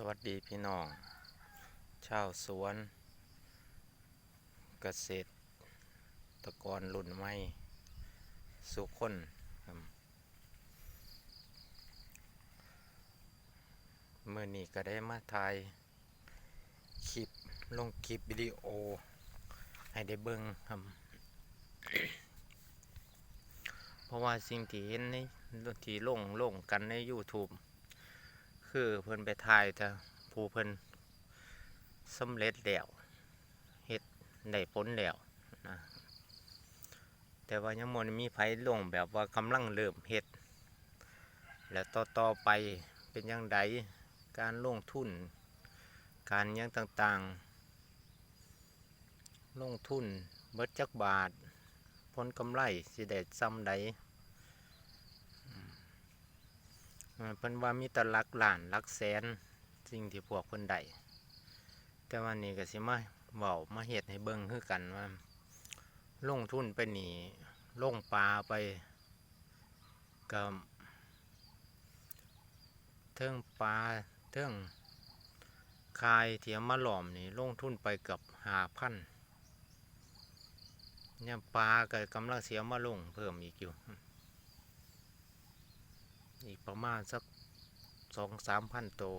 สวัสดีพี่น้องชาวสวน เกษตรตะกรรุ่นใหม่สุขคนครับเมื่อนี้ก็ได้มาถ่ายคลิปลงคลิปวิดีโอ ให้ได้เบิ่งครับ เพราะว่าสิ่งที่เห็นในที่ลงลงกันใน YouTube คือเพิ่นไปถ่ายแต่ผู้เพิ่นสำเร็จแล้วเฮ็ดได้ผลแล้วนะแต่ว่ายังมันมีไผลงแบบว่ากำลังเริ่มเฮ็ด แล้วต่อต่อไปเป็นยังไงการลงทุน การยังต่างๆ ลงทุนเบิดจักบาท ผลกำไรสิได้ซ้ำใด อ่า เพิ่นว่ามีแตหลักหลานลักแสนสิ่งที่พวกเพิ่นได้แต่วันนี้ก็สิมาเว้ามาเฮ็ดให้เบิ่งคือกันว่า ลงทุนไปหนี่ลงปลาไปก็เทิงปลาเทิงคายเทียมมาหลอมนี่ลงทุนไปเกับหาพันเนี่ยปลาก็กำลังเสียมาลงเพิ่มอีกอยู่ อีกประมาณสักสองสามพันตัว